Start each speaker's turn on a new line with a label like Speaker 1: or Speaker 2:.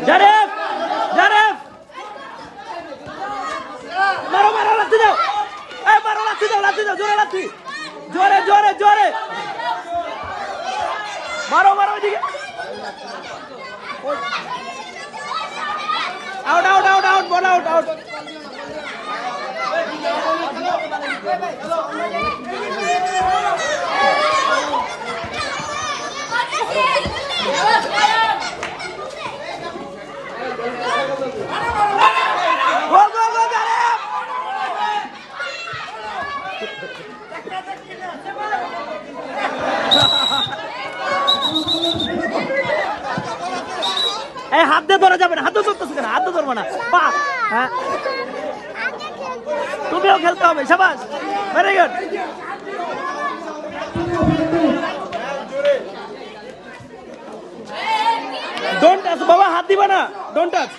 Speaker 1: জারেফ জারেফ মারো মারো লাথি দাও এই মারো লাথি দাও লাথি দাও জোরে লাথি জোরে জোরে জোরে মারো মারো ওইদিকে out out out out ball out out goal এই হাত দিয়ে ধরা যাবে না, হাত ধরতেছে কেন? হাত ধরবো না। পা। হ্যাঁ। তুমিও খেলতে হবে, সাবাস। ভেরি গুড ডোন্ট টাচ বাবা, হাত দিবা না। Don't touch